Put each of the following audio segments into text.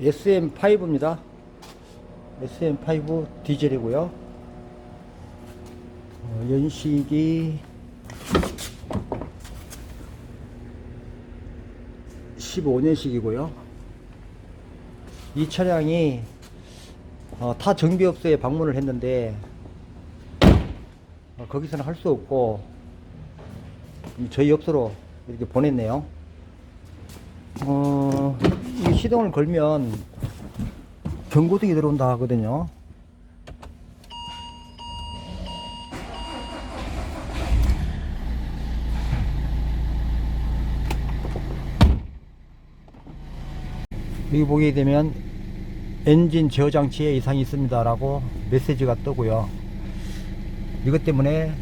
SM5입니다. SM5 디젤이고요. 어, 연식이 15년식이고요. 이 차량이 어, 타 정비업소에 방문을 했는데 어, 거기서는 할 수 없고 저희 업소로 이렇게 보냈네요. 어, 이 시동을 걸면 경고등이 들어온다 하거든요. 여기 보게 되면 엔진 제어 장치에 이상이 있습니다 라고 메시지가 뜨고요 이것 때문에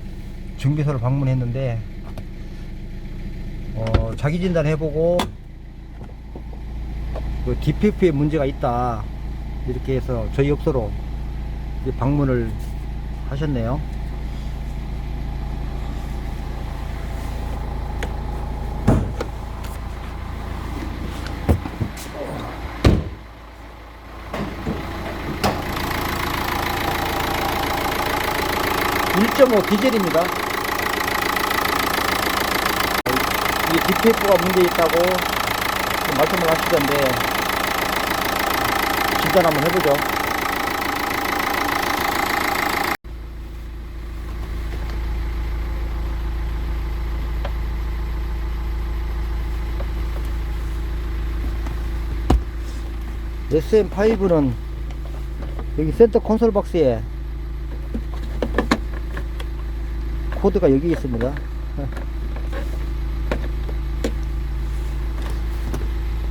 정비소를 방문했는데 어, 자기 진단 해보고 그 DPF에 문제가 있다. 이렇게 해서 저희 업소로 방문을 하셨네요. (1.5) 디젤입니다. 이 DPF가 문제 있다고 좀 말씀을 하시던데 진단 한번 해보죠. SM5는 여기 센터 콘솔 박스에 코드가 여기 있습니다.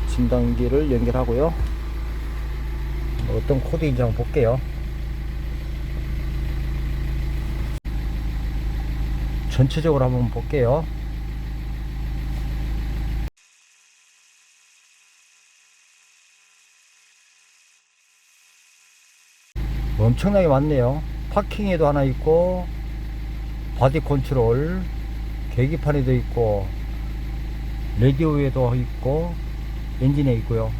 진단기를 연결하고요 어떤 코드인지 한번 볼게요. 전체적으로 한번 볼게요. 엄청나게 많네요. 파킹에도 하나 있고 바디 컨트롤 계기판에도 있고 라디오에도 있고 엔진에 있고요.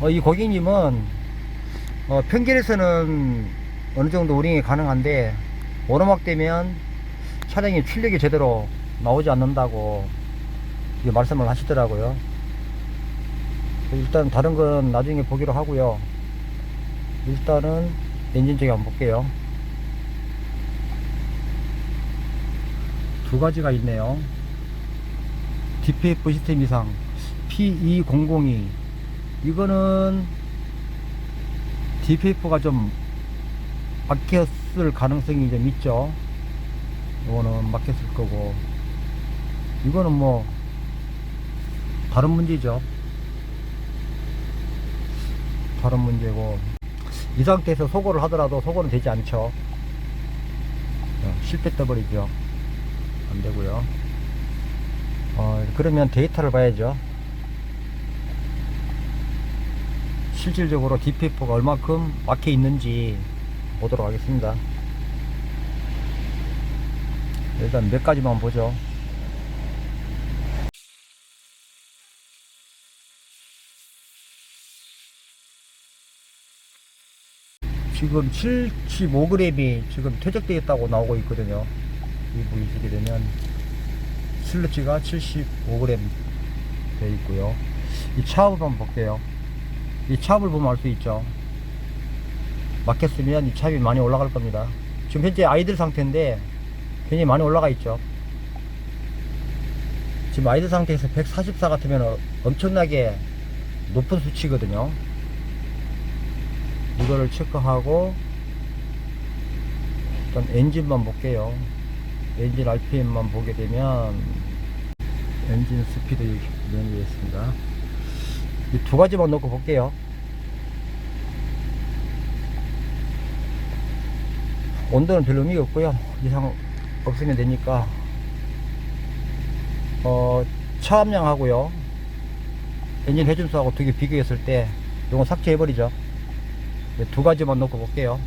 어, 이 고객님은 어, 평길에서는 어느 정도 우링이 가능한데 오르막 되면 차량이 출력이 제대로 나오지 않는다고 이렇게 말씀을 하시더라고요. 일단 다른 건 나중에 보기로 하고요. 일단은 엔진 쪽에 한번 볼게요. 두 가지가 있네요. DPF 시스템 이상 P2002 이거는 DPF가 좀 막혔을 가능성이 좀 있죠. 이거는 막혔을 거고. 이거는 뭐 다른 문제죠. 다른 문제고. 이 상태에서 소거를 하더라도 소거는 되지 않죠. 어, 실패 떠버리죠. 안 되고요. 어, 그러면 데이터를 봐야죠 실질적으로 DPF가 얼마큼 막혀 있는지 보도록 하겠습니다. 일단 몇 가지만 보죠. 지금 75g이 지금 퇴적되어 있다고 나오고 있거든요. 이 보이시게 되면 슬러지가 75g 되어 있고요. 이 차압을 한번 볼게요 이 차압을 보면 알 수 있죠. 막혔으면 이 차압이 많이 올라갈 겁니다. 지금 현재 아이들 상태인데 굉장히 많이 올라가 있죠. 지금 아이들 상태에서 144 같으면 어- 엄청나게 높은 수치거든요. 이거를 체크하고 일단 엔진만 볼게요. 엔진 RPM만 보게 되면 엔진 스피드 면이 있습니다. 이 두 가지만 넣고 볼게요. 온도는 별로 의미가 없고요. 이상 없으면 되니까. 어 차압량하고요. 엔진 회전수하고 두 개 비교했을 때 이건 삭제해 버리죠. 두 가지만 넣고 볼게요.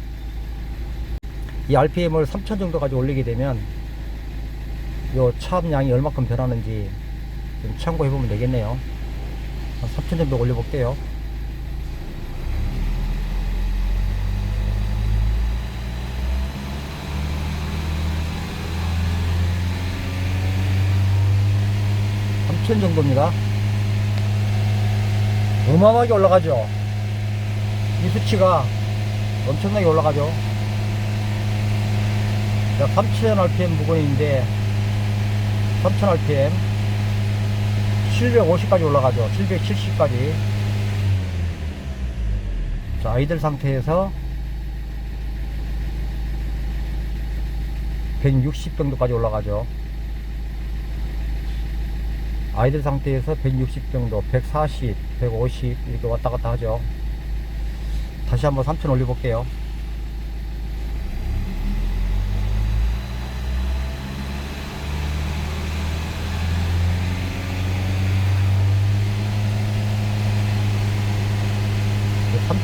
이 RPM을 3000 정도까지 올리게 되면 요 차압량이 얼마큼 변하는지 좀 참고해 보면 되겠네요 어, 3000 정도 올려볼게요 3000 정도입니다. 어마어마하게 올라가죠. 이 수치가 엄청나게 올라가죠. 3000rpm 무거인데 3000rpm 750까지 올라가죠. 770까지. 자, 아이들 상태에서 160 정도까지 올라가죠. 아이들 상태에서 160 정도, 140, 150 이렇게 왔다 갔다 하죠. 다시 한번 3000 올려볼게요.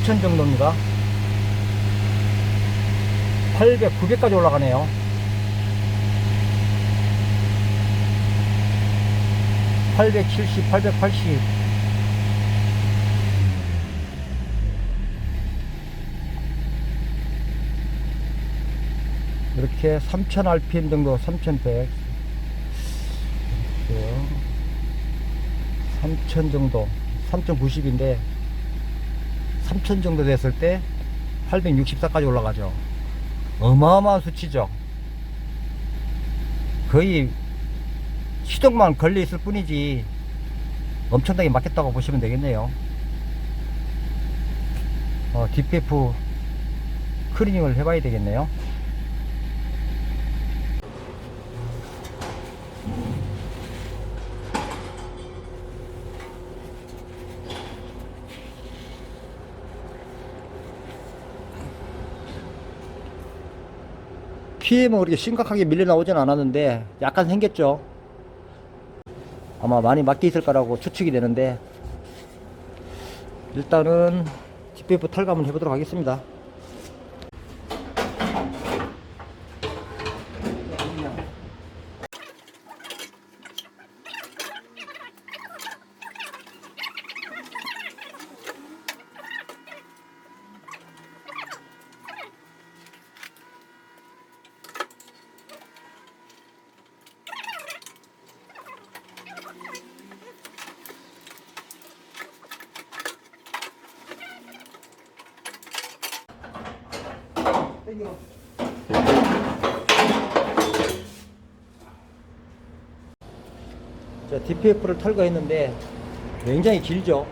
네, 3000 정도입니다. 800, 900까지 올라가네요. 870, 880. 이렇게 3000 rpm 정도, 3100. 3000 정도, 3090인데, 3000 정도 됐을 때 864까지 올라가죠. 어마어마한 수치죠. 거의 시동만 걸려 있을 뿐이지 엄청나게 맞겠다고 보시면 되겠네요. 어, DPF 클리닝을 해봐야 되겠네요. PM은 그렇게 심각하게 밀려 나오진 않았는데 약간 생겼죠. 아마 많이 맞게 있을 거라고 추측이 되는데 일단은 DPF 탈감을 해보도록 하겠습니다. 자, DPF를 탈거했는데 굉장히 길죠.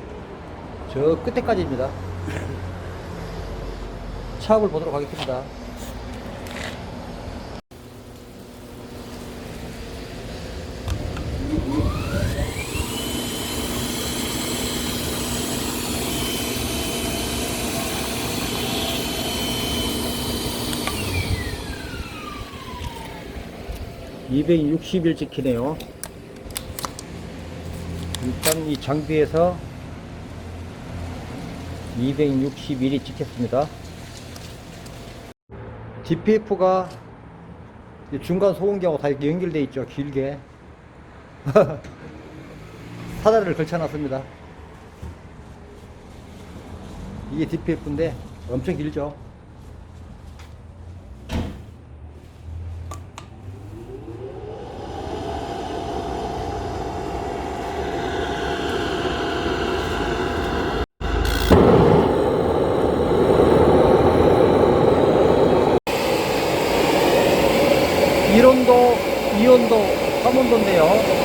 저 끝에까지입니다. 차압을 보도록 하겠습니다. (260일) 찍히네요 일단 이 장비에서 261이 찍혔습니다. DPF가 중간 소음기하고 다 이렇게 연결되어 있죠. 길게. 사다리를 걸쳐 놨습니다. 이게 DPF인데 엄청 길죠. 일온도 이온도삼온도인데요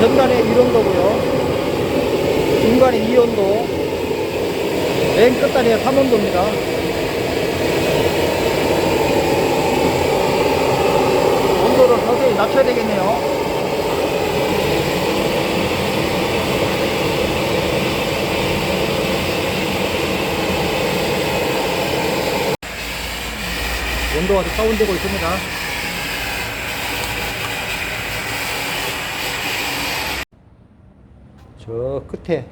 전단에 1온도고요. 중간에 2온도, 맨 끝단에 3온도입니다. 온도를 서서히 낮춰야 되겠네요. 온도가 좀 다운되고 있습니다. 저 끝에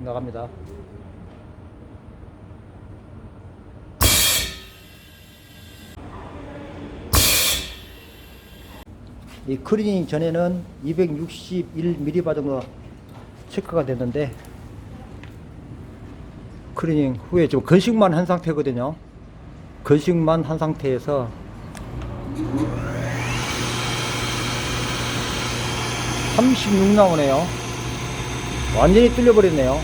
나갑니다. 이 클리닝 전에는 261ml 정도 체크가 됐는데 클리닝 후에 좀 건식만 한 상태거든요. 건식만 한 상태에서 36 나오네요. 완전히 뚫려버렸네요.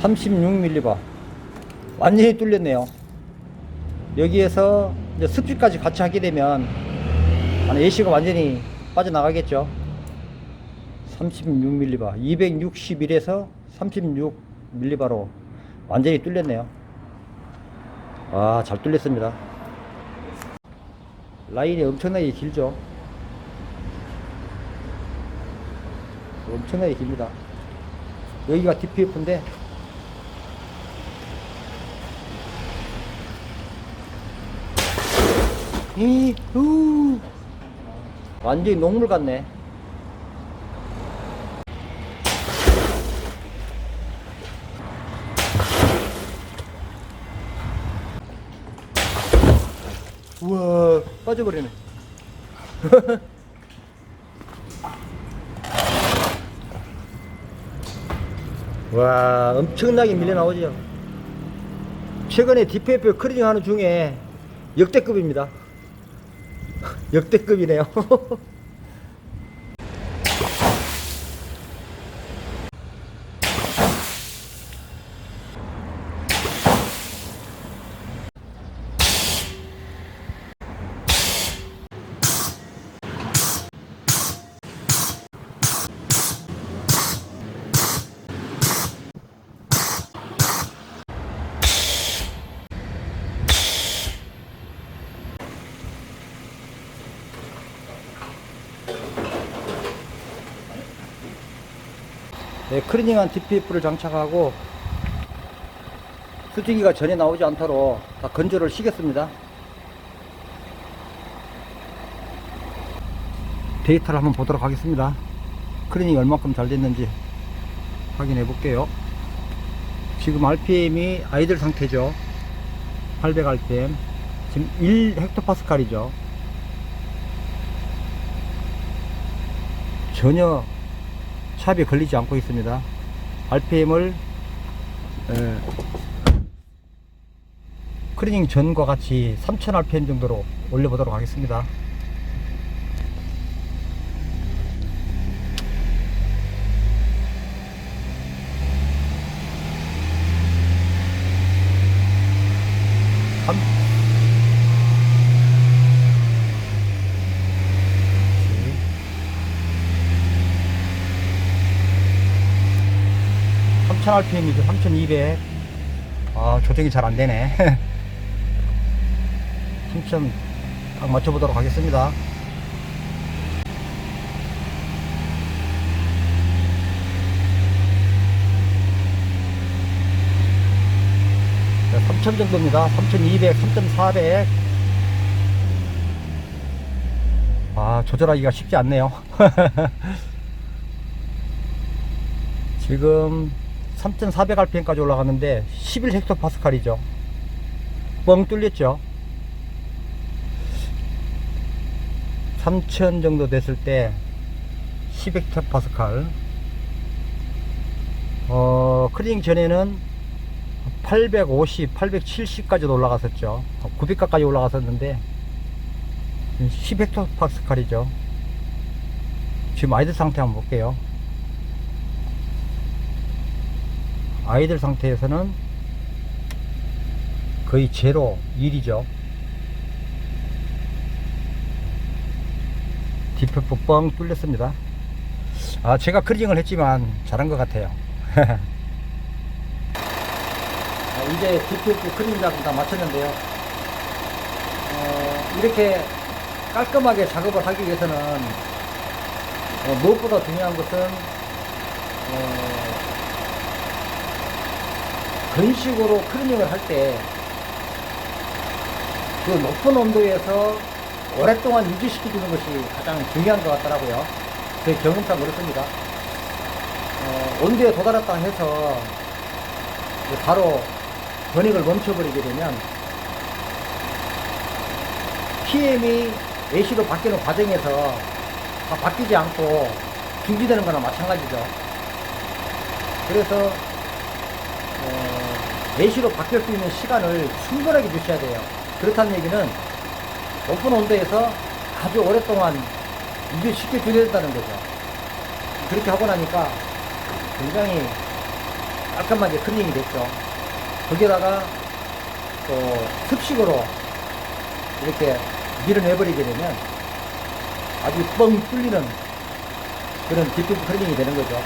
(36 밀리바) 완전히 뚫렸네요. 여기에서 이제 습지까지 같이 하게 되면 AC가 완전히 빠져나가겠죠. 36밀리바. 261에서 36밀리바로 완전히 뚫렸네요 아 잘 뚫렸습니다. 라인이 엄청나게 길죠? 엄청나게 깁니다. 여기가 DPF인데 이 후! 완전히 녹물 같네 우와 빠져버리네. 와 엄청나게 밀려 나오죠. 최근에 DPF 크리징 하는 중에 역대급입니다. 역대급이네요 네, 크리닝한 DPF를 장착하고 수증기가 전혀 나오지 않도록 다 건조를 시켰습니다. 데이터를 한번 보도록 하겠습니다. 크리닝이 얼마큼 잘 됐는지 확인해 볼게요. 지금 RPM이 아이들 상태죠. 800 RPM. 지금 1 헥토파스칼이죠. 전혀 샵이 걸리지 않고 있습니다. RPM을 크리닝 전과 같이 3000 RPM 정도로 올려보도록 하겠습니다. 삼- 3000rpm이죠 3200 아 조정이 잘 안되네. 3000 딱 맞춰보도록 하겠습니다. 네, 3000 정도입니다. 3200 3400 아 조절하기가 쉽지 않네요. 지금 3400rpm까지 올라갔는데 11헥토파스칼이죠. 뻥 뚫렸죠. 3000 정도 됐을 때 10헥토파스칼. 어 크리닝 전에는 850, 870까지도 올라갔었죠. 900까지 올라갔었는데 10헥토파스칼이죠. 지금 아이들 상태 한번 볼게요 아이들 상태에서는 거의 제로 1이죠. 디표프 뻥 뚫렸습니다. 아 제가 크리징을 했지만 잘한 것 같아요. 아, 이제 디표프 크리징 작업 다 마쳤는데요. 어, 이렇게 깔끔하게 작업을 하기 위해서는 어, 무엇보다 중요한 것은 어, 건식으로 크리닝을 할 때 그 높은 온도에서 오랫동안 유지시켜주는 것이 가장 중요한 것 같더라고요. 제 경험상 그렇습니다. 어, 온도에 도달했다 해서 바로 번역을 멈춰버리게 되면 PM이 AC로 바뀌는 과정에서 다 바뀌지 않고 중지되는 거나 마찬가지죠. 그래서 어, AC로 바뀔 수 있는 시간을 충분하게 주셔야 돼요. 그렇다는 얘기는 높은 온도에서 아주 오랫동안 유지 쉽게 줄여야 된다는 거죠. 그렇게 하고 나니까 굉장히 깔끔하게 클리닝이 됐죠. 거기다가 또 습식으로 이렇게 밀어내버리게 되면 아주 뻥 뚫리는 그런 뒷피부 클리닝이 되는 거죠.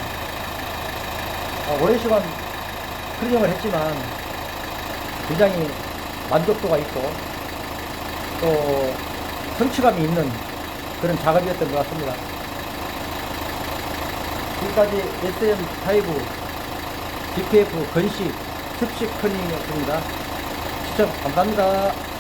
어, 오랜 시간 클리닝을 했지만 굉장히 만족도가 있고 또 성취감이 있는 그런 작업이었던 것 같습니다. 지금까지 SM5 DPF 건식 습식 클리닝이었습니다. 시청 감사합니다.